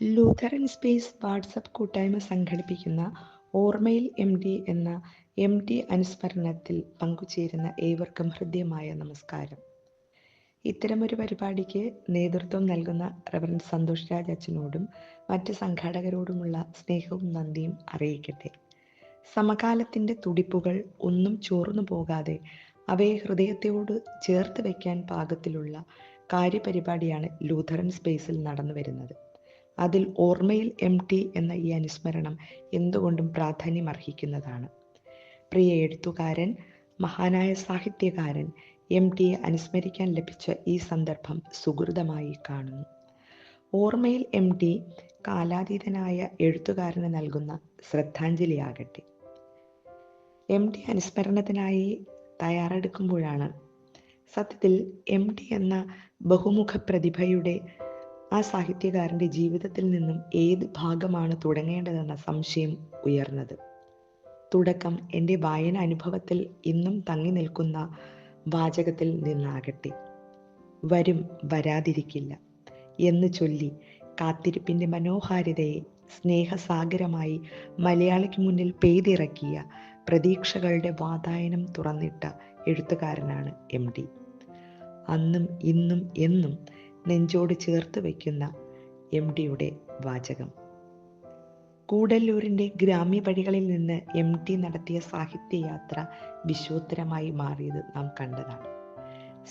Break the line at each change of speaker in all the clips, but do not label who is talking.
Lutheran space WhatsApp കൂട്ടായ്മ സംഘടിപ്പിക്കുന്ന ഓർമ്മയിൽ എം ഡി എന്ന എം ഡി അനുസ്മരണത്തിൽ പങ്കുചേരുന്ന ഏവർക്കും ഹൃദ്യമായ നമസ്കാരം. ഇത്തരമൊരു പരിപാടിക്ക് നേതൃത്വം നൽകുന്ന റവറൻ സന്തോഷ് രാജ് അച്ഛനോടും മറ്റ് സംഘാടകരോടുമുള്ള സ്നേഹവും നന്ദിയും അറിയിക്കട്ടെ. സമകാലത്തിന്റെ തുടിപ്പുകൾ ഒന്നും ചോർന്നു പോകാതെ അവയെ ഹൃദയത്തോട് ചേർത്ത് വയ്ക്കാൻ പാകത്തിലുള്ള കാര്യപരിപാടിയാണ് ലൂഥറൻ സ്പേസിൽ നടന്നു വരുന്നത് അതിൽ ഓർമ്മയിൽ എം ടി എന്ന ഈ അനുസ്മരണം എന്തുകൊണ്ടും പ്രാധാന്യം അർഹിക്കുന്നതാണ് പ്രിയ എഴുത്തുകാരൻ മഹാനായ സാഹിത്യകാരൻ എം ടിയെ അനുസ്മരിക്കാൻ ലഭിച്ച ഈ സന്ദർഭം സുഹൃതമായി കാണുന്നു. ഓർമ്മയിൽ എം ടി കാലാതീതനായ എഴുത്തുകാരന് നൽകുന്ന ശ്രദ്ധാഞ്ജലിയാകട്ടെ. എം ടി അനുസ്മരണത്തിനായി തയ്യാറെടുക്കുമ്പോഴാണ് സത്യത്തിൽ എം ടി എന്ന ബഹുമുഖ പ്രതിഭയുടെ ആ സാഹിത്യകാരന്റെ ജീവിതത്തിൽ നിന്നും ഏത് ഭാഗമാണ് തുടങ്ങേണ്ടതെന്ന സംശയം ഉയർന്നത്. തുടക്കം എന്റെ വായന അനുഭവത്തിൽ ഇന്നും തങ്ങി നിൽക്കുന്ന വാചകത്തിൽ നിന്നാകട്ടെ. വരും വരാതിരിക്കില്ല എന്ന് ചൊല്ലി കാത്തിരിപ്പിന്റെ മനോഹാരിതയെ സ്നേഹസാഗരമായി മലയാളിക്ക് മുന്നിൽ പെയ്തിറക്കിയ പ്രതീക്ഷകളുടെ വാതായനം തുറന്നിട്ട എഴുത്തുകാരനാണ് എം ഡി. അന്നും ഇന്നും എന്നും നെഞ്ചോട് ചേർത്ത് വയ്ക്കുന്ന എം ഡിയുടെ വാചകം. കൂടല്ലൂരിന്റെ ഗ്രാമ്യ വഴികളിൽ നിന്ന് എം ടി നടത്തിയ സാഹിത്യയാത്ര വിശ്വോത്തരമായി മാറിയത് നാം കണ്ടതാണ്.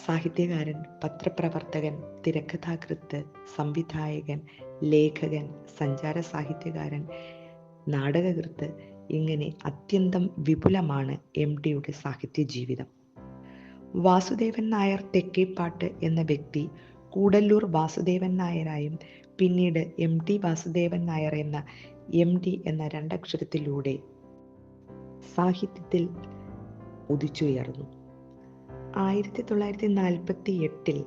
സാഹിത്യകാരൻ പത്രപ്രവർത്തകൻ തിരക്കഥാകൃത്ത് സംവിധായകൻ ലേഖകൻ സഞ്ചാര സാഹിത്യകാരൻ നാടകകൃത്ത് ഇങ്ങനെ അത്യന്തം വിപുലമാണ് എം ഡിയുടെ സാഹിത്യ ജീവിതം വാസുദേവൻ നായർ തെക്കേപ്പാട്ട് എന്ന വ്യക്തി കൂടല്ലൂർ വാസുദേവൻ നായരായും പിന്നീട് എം ടി വാസുദേവൻ നായർ എന്ന എം ടി എന്ന രണ്ടക്ഷരത്തിലൂടെ സാഹിത്യത്തിൽ ഉദിച്ചുയർന്നു. ആയിരത്തി തൊള്ളായിരത്തി നാൽപ്പത്തി എട്ടിൽ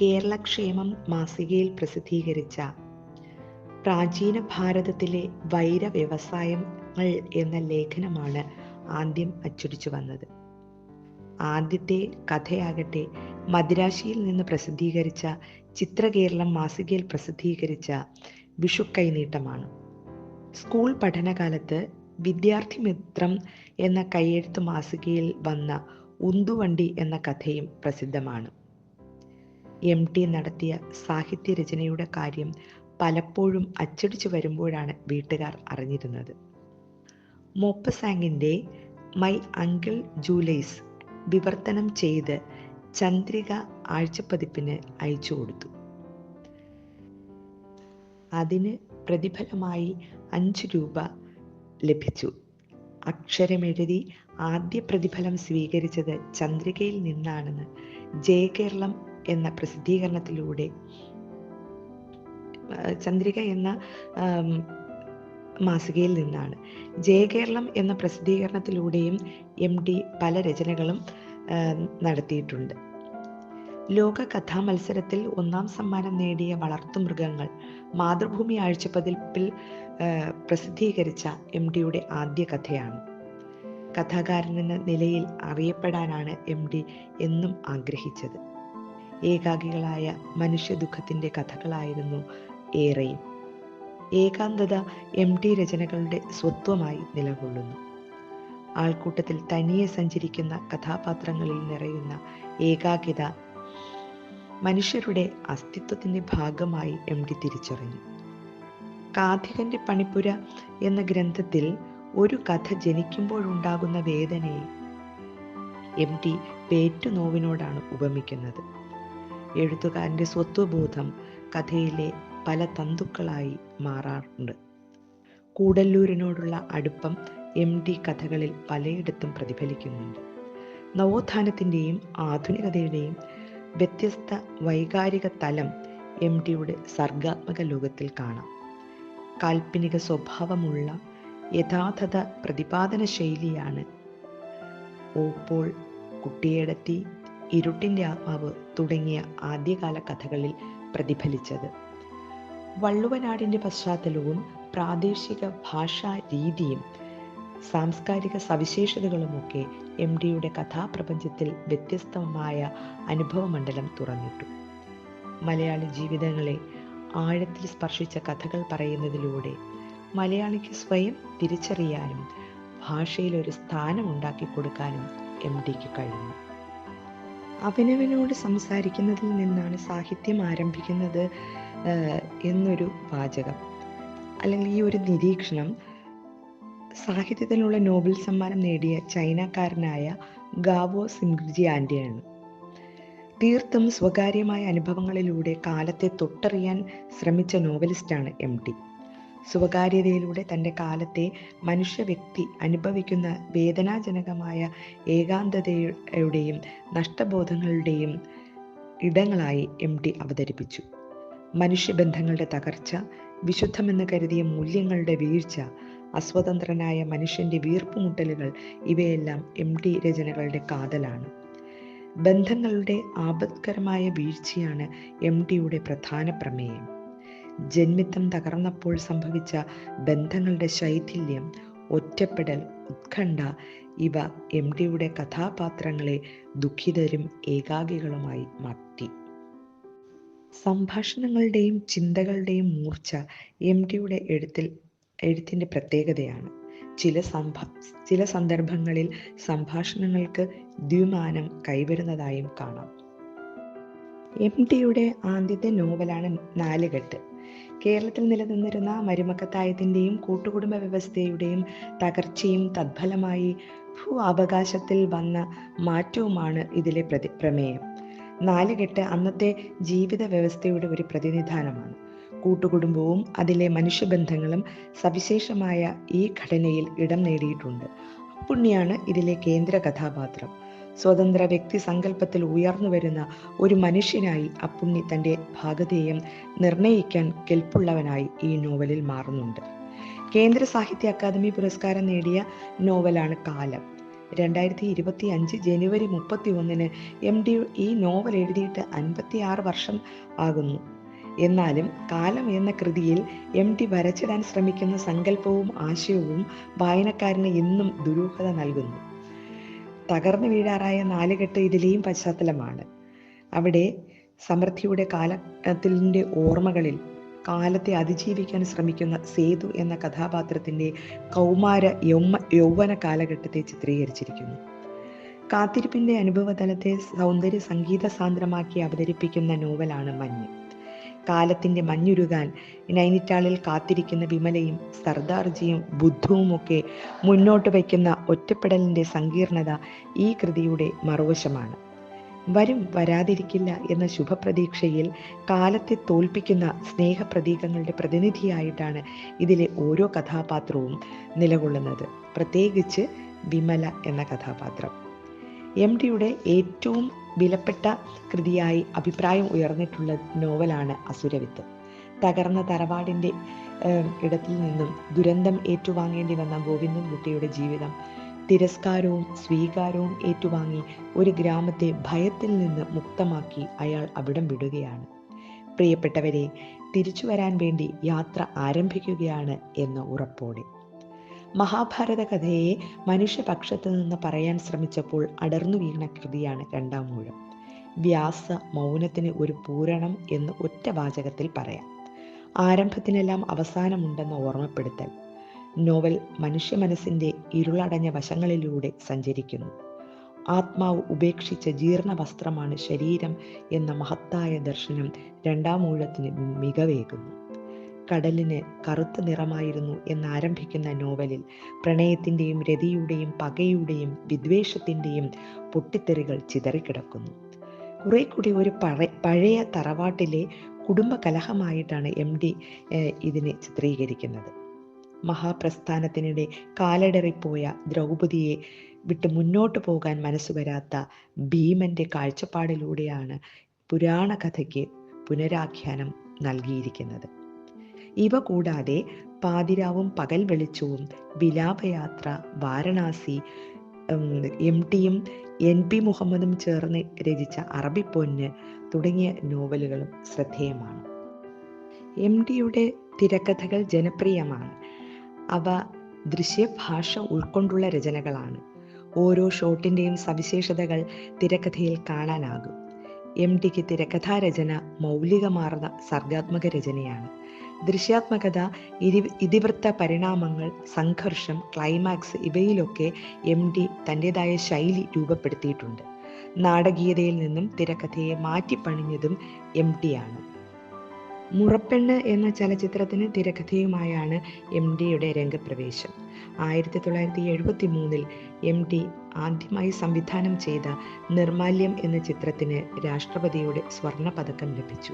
കേരളക്ഷേമം മാസികയിൽ പ്രസിദ്ധീകരിച്ച പ്രാചീന ഭാരതത്തിലെ വൈര വ്യവസായങ്ങൾ എന്ന ലേഖനമാണ് ആദ്യം അച്ചടിച്ചു വന്നത്. ആദ്യത്തെ കഥയാകട്ടെ മദിരാശിയിൽ നിന്ന് പ്രസിദ്ധീകരിച്ച ചിത്രകേരളം മാസികയിൽ പ്രസിദ്ധീകരിച്ച വിഷു കൈനീട്ടമാണ്. സ്കൂൾ പഠനകാലത്ത് വിദ്യാർത്ഥി മിത്രം എന്ന കൈയെഴുത്ത് മാസികയിൽ വന്ന ഉന്തുവണ്ടി എന്ന കഥയും പ്രസിദ്ധമാണ്. എം ടി നടത്തിയ സാഹിത്യ രചനയുടെ കാര്യം പലപ്പോഴും അച്ചടിച്ചു വരുമ്പോഴാണ് വീട്ടുകാർ അറിഞ്ഞിരുന്നത്. മോപ്പസാങ്ങിന്റെ മൈ അങ്കിൾ ജൂലൈസ് വിവർത്തനം ചെയ്ത് ചന്ദ്രിക ആഴ്ചപ്പതിപ്പിന് അയച്ചു കൊടുത്തു. അതിന് പ്രതിഫലമായി അഞ്ച് രൂപ ലഭിച്ചു. അക്ഷരമെഴുതി ആദ്യ പ്രതിഫലം സ്വീകരിച്ചത് ചന്ദ്രികയിൽ നിന്നാണെന്ന് ജയകേരളം എന്ന പ്രസിദ്ധീകരണത്തിലൂടെ ചന്ദ്രിക എന്ന മാസികയിൽ നിന്നാണ്. ജയകേരളം എന്ന പ്രസിദ്ധീകരണത്തിലൂടെയും എം ഡി പല രചനകളും നടത്തിയിട്ടുണ്ട്. ലോക കഥാ മത്സരത്തിൽ ഒന്നാം സമ്മാനം നേടിയ വളർത്തു മൃഗങ്ങൾ മാതൃഭൂമി ആഴ്ചപ്പതിപ്പിൽ പ്രസിദ്ധീകരിച്ച എം ഡിയുടെ ആദ്യ കഥയാണ്. കഥാകാരൻ എന്ന നിലയിൽ അറിയപ്പെടാനാണ് എം ഡി എന്നും ആഗ്രഹിച്ചത്. ഏകാഗികളായ മനുഷ്യ ദുഃഖത്തിന്റെ കഥകളായിരുന്നു ഏറെയും. ഏകാന്തത എം ടി രചനകളുടെ സ്വത്വമായി നിലകൊള്ളുന്നു. ആൾക്കൂട്ടത്തിൽ തനിയെ സഞ്ചരിക്കുന്ന കഥാപാത്രങ്ങളിൽ നിറയുന്ന ഏകാഗ്രത മനുഷ്യരുടെ അസ്തിത്വത്തിന്റെ ഭാഗമായി എം ഡി തിരിച്ചറിഞ്ഞു. കാഥികന്റെ പണിപ്പുര എന്ന ഗ്രന്ഥത്തിൽ ഒരു കഥ ജനിക്കുമ്പോഴുണ്ടാകുന്ന വേദനയെ എം ടി പേറ്റുനോവിനോടാണ് ഉപമിക്കുന്നത്. എഴുത്തുകാരന്റെ സ്വത്വബോധം കഥയിലെ പല തന്തുക്കളായി മാറാറുണ്ട്. കൂടല്ലൂരിനോടുള്ള അടുപ്പം എം ഡി കഥകളിൽ പലയിടത്തും പ്രതിഫലിക്കുന്നുണ്ട്. നവോത്ഥാനത്തിന്റെയും ആധുനികതയുടെയും വ്യത്യസ്ത വൈകാരിക തലം എം ഡിയുടെ സർഗാത്മക ലോകത്തിൽ കാണാം. കാൽപ്പനിക സ്വഭാവമുള്ള യഥാർത്ഥത പ്രതിപാദന ശൈലിയാണ്. ഓപ്പോൾ കുട്ടിയേടത്തി ഇരുട്ടിന്റെ ആത്മാവ് തുടങ്ങിയ ആദ്യകാല കഥകളിൽ പ്രതിഫലിച്ചത്. വള്ളുവനാടിന്റെ പശ്ചാത്തലവും പ്രാദേശിക ഭാഷാ രീതിയും സാംസ്കാരിക സവിശേഷതകളുമൊക്കെ എം ഡിയുടെ കഥാപ്രപഞ്ചത്തിൽ വ്യത്യസ്തമായ അനുഭവമണ്ഡലം തുറന്നിട്ടു. മലയാളി ജീവിതങ്ങളെ ആഴത്തിൽ സ്പർശിച്ച കഥകൾ പറയുന്നതിലൂടെ മലയാളിക്ക് സ്വയം തിരിച്ചറിയാനും ഭാഷയിൽ ഒരു സ്ഥാനം ഉണ്ടാക്കി കൊടുക്കാനും എം ഡിക്ക് കഴിഞ്ഞു. അവനവനോട് സംസാരിക്കുന്നതിൽ നിന്നാണ് സാഹിത്യം ആരംഭിക്കുന്നത് എന്നൊരു വാചകം. അല്ലെങ്കിൽ ഈ ഒരു നിരീക്ഷണം സാഹിത്യത്തിനുള്ള നോബൽ സമ്മാനം നേടിയ ചൈനക്കാരനായ ഗാവോ സിംഗ്ജി ആൻഡിയാണ്. തീർത്തും സ്വകാര്യമായ അനുഭവങ്ങളിലൂടെ കാലത്തെ തൊട്ടറിയാൻ ശ്രമിച്ച നോവലിസ്റ്റാണ് എം ടി. സ്വകാര്യതയിലൂടെ തന്റെ കാലത്തെ മനുഷ്യ വ്യക്തി അനുഭവിക്കുന്ന വേദനാജനകമായ ഏകാന്തതയുടെയും നഷ്ടബോധങ്ങളുടെയും ഇടങ്ങളായി എം ടി അവതരിപ്പിച്ചു. മനുഷ്യബന്ധങ്ങളുടെ തകർച്ച വിശുദ്ധമെന്ന് കരുതിയ മൂല്യങ്ങളുടെ വീഴ്ച അസ്വതന്ത്രനായ മനുഷ്യന്റെ വീർപ്പുമുട്ടലുകൾ ഇവയെല്ലാം എം ടി രചനകളുടെ കാതലാണ്. ബന്ധങ്ങളുടെ ആപത്കരമായ വീഴ്ചയാണ് എം ടിയുടെ പ്രധാന പ്രമേയം. ജന്മിത്തം തകർന്നപ്പോൾ സംഭവിച്ച ബന്ധങ്ങളുടെ ശൈഥില്യം ഒറ്റപ്പെടൽ ഉത്കണ്ഠ ഇവ എം ടിയുടെ കഥാപാത്രങ്ങളെ ദുഃഖിതരും ഏകാഗികളുമായി മാറ്റി. സംഭാഷണങ്ങളുടെയും ചിന്തകളുടെയും മൂർച്ച എം ടിയുടെ എഴുത്തിൽ എഴുത്തിന്റെ പ്രത്യേകതയാണ്. ചില സംഭ ചില സന്ദർഭങ്ങളിൽ സംഭാഷണങ്ങൾക്ക് ദ്വിമാനം കൈവരുന്നതായും കാണാം. എം ടിയുടെ ആദ്യത്തെ നോവലാണ് നാലുകെട്ട്. കേരളത്തിൽ നിലനിന്നിരുന്ന മരുമക്കത്തായത്തിന്റെയും കൂട്ടുകുടുംബ വ്യവസ്ഥയുടെയും തകർച്ചയും തദ്ഫലമായി ഭൂ അവകാശത്തിൽ വന്ന മാറ്റവുമാണ് ഇതിലെ പ്രതി പ്രമേയം. നാലുകെട്ട് അന്നത്തെ ജീവിത വ്യവസ്ഥയുടെ ഒരു പ്രതിനിധാനമാണ്. കൂട്ടുകുടുംബവും അതിലെ മനുഷ്യബന്ധങ്ങളും സവിശേഷമായ ഈ ഘടനയിൽ ഇടം നേടിയിട്ടുണ്ട്. അപ്പുണ്ണിയാണ് ഇതിലെ കേന്ദ്ര കഥാപാത്രം. സ്വതന്ത്ര വ്യക്തി സങ്കല്പത്തിൽ ഉയർന്നു വരുന്ന ഒരു മനുഷ്യനായി അപ്പുണ്ണി തന്റെ ഭാഗധേയം നിർണയിക്കാൻ കെൽപ്പുള്ളവനായി ഈ നോവലിൽ മാറുന്നുണ്ട്. കേന്ദ്ര സാഹിത്യ അക്കാദമി പുരസ്കാരം നേടിയ നോവലാണ് കാലം. രണ്ടായിരത്തി ഇരുപത്തി അഞ്ച് ജനുവരി മുപ്പത്തി ഒന്നിന് എം ഡി ഈ നോവൽ എഴുതിയിട്ട് അൻപത്തി ആറ് വർഷം ആകുന്നു. എന്നാലും കാലം എന്ന കൃതിയിൽ എം ടി വരച്ചിടാൻ ശ്രമിക്കുന്ന സങ്കല്പവും ആശയവും വായനക്കാരന് ഇന്നും ദുരൂഹത നൽകുന്നു. തകർന്നു വീഴാറായ നാലുകെട്ട് ഇതിലെയും പശ്ചാത്തലമാണ്. അവിടെ സമൃദ്ധിയുടെ കാലത്തിന്റെ ഓർമ്മകളിൽ കാലത്തെ അതിജീവിക്കാൻ ശ്രമിക്കുന്ന സേതു എന്ന കഥാപാത്രത്തിന്റെ കൗമാര യൗമ യൗവന കാലഘട്ടത്തെ ചിത്രീകരിച്ചിരിക്കുന്നു. കാത്തിരിപ്പിന്റെ അനുഭവതലത്തെ സൗന്ദര്യ സംഗീത സാന്ദ്രമാക്കി അവതരിപ്പിക്കുന്ന നോവലാണ് മഞ്ഞ്. കാലത്തിന്റെ മഞ്ഞുരുകാൻ നൈനിറ്റാളിൽ കാത്തിരിക്കുന്ന വിമലയും സർദാർജിയും ബുദ്ധുവുമൊക്കെ മുന്നോട്ട് വയ്ക്കുന്ന ഒറ്റപ്പെടലിന്റെ സങ്കീർണത ഈ കൃതിയുടെ മറുവശമാണ്. വരും വരാതിരിക്കില്ല എന്ന ശുഭപ്രതീക്ഷയിൽ കാലത്തെ തോൽപ്പിക്കുന്ന സ്നേഹപ്രതീകങ്ങളുടെ പ്രതിനിധിയായിട്ടാണ് ഇതിലെ ഓരോ കഥാപാത്രവും നിലകൊള്ളുന്നത്. പ്രത്യേകിച്ച് വിമല എന്ന കഥാപാത്രം. എം ഡിയുടെ ഏറ്റവും വിലപ്പെട്ട കൃതിയായി അഭിപ്രായം ഉയർന്നിട്ടുള്ള നോവലാണ് അസുരവിത്ത് തകർന്ന തറവാടിന്റെ ഇടത്തിൽ നിന്നും ദുരന്തം ഏറ്റുവാങ്ങേണ്ടി വന്ന ഗോവിന്ദൻ കുട്ടിയുടെ ജീവിതം തിരസ്കാരവും സ്വീകാരവും ഏറ്റുവാങ്ങി ഒരു ഗ്രാമത്തെ ഭയത്തിൽ നിന്ന് മുക്തമാക്കി അയാൾ അവിടം വിടുകയാണ്. പ്രിയപ്പെട്ടവരെ തിരിച്ചു വരാൻ വേണ്ടി യാത്ര ആരംഭിക്കുകയാണ് എന്ന ഉറപ്പോടെ. മഹാഭാരത കഥയെ മനുഷ്യപക്ഷത്ത് നിന്ന് പറയാൻ ശ്രമിച്ചപ്പോൾ അടർന്നു വീണ കൃതിയാണ് രണ്ടാം മൂഴം. വ്യാസ മൗനത്തിന് ഒരു പൂരണം എന്ന് ഒറ്റ വാചകത്തിൽ പറയാം. ആരംഭത്തിനെല്ലാം അവസാനമുണ്ടെന്ന ഓർമ്മപ്പെടുത്തൽ. നോവൽ മനുഷ്യ മനസ്സിന്റെ ഇരുളടഞ്ഞ വശങ്ങളിലൂടെ സഞ്ചരിക്കുന്നു. ആത്മാവ് ഉപേക്ഷിച്ച ജീർണ വസ്ത്രമാണ് ശരീരം എന്ന മഹത്തായ ദർശനം രണ്ടാം ഊഴത്തിന് മികവേകുന്നു. കടലിന് കറുത്ത നിറമായിരുന്നു എന്നാരംഭിക്കുന്ന നോവലിൽ. പ്രണയത്തിന്റെയും രതിയുടെയും പകയുടെയും വിദ്വേഷത്തിന്റെയും പൊട്ടിത്തെറികൾ ചിതറിക്കിടക്കുന്നു. കുറെ കൂടി ഒരു പഴ പഴയ തറവാട്ടിലെ കുടുംബ കലഹമായിട്ടാണ് എം ഡി ഇതിനെ ചിത്രീകരിക്കുന്നത്. മഹാപ്രസ്ഥാനത്തിനിടെ കാലടറിപ്പോയ ദ്രൗപതിയെ വിട്ട് മുന്നോട്ട് പോകാൻ മനസ്സുവരാത്ത ഭീമന്റെ കാഴ്ചപ്പാടിലൂടെയാണ് പുരാണ കഥയ്ക്ക് പുനരാഖ്യാനം നൽകിയിരിക്കുന്നത്. ഇവ കൂടാതെ പാതിരാവും പകൽ വെളിച്ചവും വിലാപയാത്ര വാരണാസി എം ടിയും എൻ പി മുഹമ്മദും ചേർന്ന് രചിച്ച അറബി പൊന്ന് തുടങ്ങിയ നോവലുകളും ശ്രദ്ധേയമാണ്. എം ഡിയുടെ തിരക്കഥകൾ ജനപ്രിയമാണ്. അവ ദൃശ്യഭാഷ ഉൾക്കൊണ്ടുള്ള രചനകളാണ്. ഓരോ ഷോട്ടിന്റെയും സവിശേഷതകൾ തിരക്കഥയിൽ കാണാനാകും. എം ടിക്ക് തിരക്കഥാരചന മൗലികമാർന്ന സർഗാത്മക രചനയാണ്. ദൃശ്യാത്മകത ഇരി ഇതിവൃത്ത പരിണാമങ്ങൾ സംഘർഷം ക്ലൈമാക്സ് ഇവയിലൊക്കെ എം ഡി തന്റെതായ ശൈലി രൂപപ്പെടുത്തിയിട്ടുണ്ട്. നാടകീയതയിൽ നിന്നും തിരക്കഥയെ മാറ്റിപ്പണിഞ്ഞതും എം ടിയാണ് മുറപ്പെണ്ണ് എന്ന ചലച്ചിത്രത്തിന് തിരക്കഥയുമായാണ് എം ഡിയുടെ രംഗപ്രവേശം. ആയിരത്തി തൊള്ളായിരത്തി എഴുപത്തി മൂന്നിൽ എം ടി ആദ്യമായി സംവിധാനം ചെയ്ത നിർമാല്യം എന്ന ചിത്രത്തിന് രാഷ്ട്രപതിയുടെ സ്വർണ പതക്കം ലഭിച്ചു.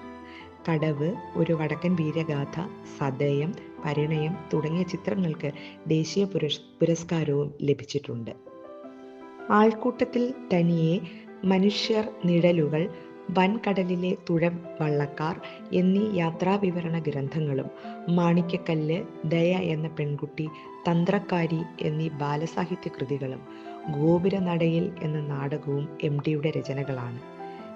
കടവ് ഒരു വടക്കൻ വീരഗാഥ സദയം പരിണയം തുടങ്ങിയ ചിത്രങ്ങൾക്ക് ദേശീയ പുരസ് പുരസ്കാരവും ലഭിച്ചിട്ടുണ്ട്. ആൾക്കൂട്ടത്തിൽ തനിയെ മനുഷ്യർ നിഴലുകൾ വൻകടലിലെ തുഴവള്ളക്കാർ എന്നീ യാത്രാവിവരണ ഗ്രന്ഥങ്ങളും മാണിക്കക്കല്ല് ദയ എന്ന പെൺകുട്ടി തന്ത്രക്കാരി എന്നീ ബാലസാഹിത്യ കൃതികളും ഗോപുരനടയിൽ എന്ന നാടകവും എം ഡിയുടെ രചനകളാണ്.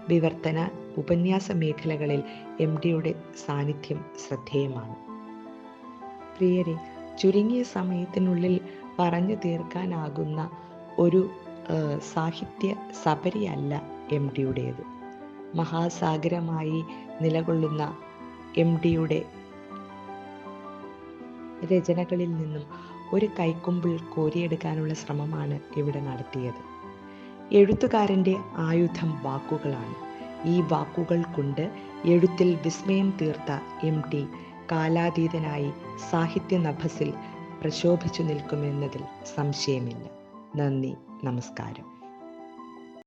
വിവർത്തന ഉപന്യാസ മേഖലകളിൽ എം ഡിയുടെ സാന്നിധ്യം ശ്രദ്ധേയമാണ്. പ്രിയരെ ചുരുങ്ങിയ സമയത്തിനുള്ളിൽ പറഞ്ഞു തീർക്കാനാകുന്ന ഒരു സാഹിത്യ സബരിയല്ല എം ഡിയുടേത്. മഹാസാഗരമായി നിലകൊള്ളുന്ന എം ഡിയുടെ രചനകളിൽ നിന്നും ഒരു കൈക്കുമ്പിൾ കോരിയെടുക്കാനുള്ള ശ്രമമാണ് ഇവിടെ നടത്തിയത്. എഴുത്തുകാരന്റെ ആയുധം വാക്കുകളാണ്. ഈ വാക്കുകൾ കൊണ്ട് എഴുത്തിൽ വിസ്മയം തീർത്ത എം ടി കാലാതീതനായി സാഹിത്യ നഭസിൽ പ്രശോഭിച്ചു നിൽക്കുമെന്നതിൽ സംശയമില്ല. നന്ദി നമസ്കാരം.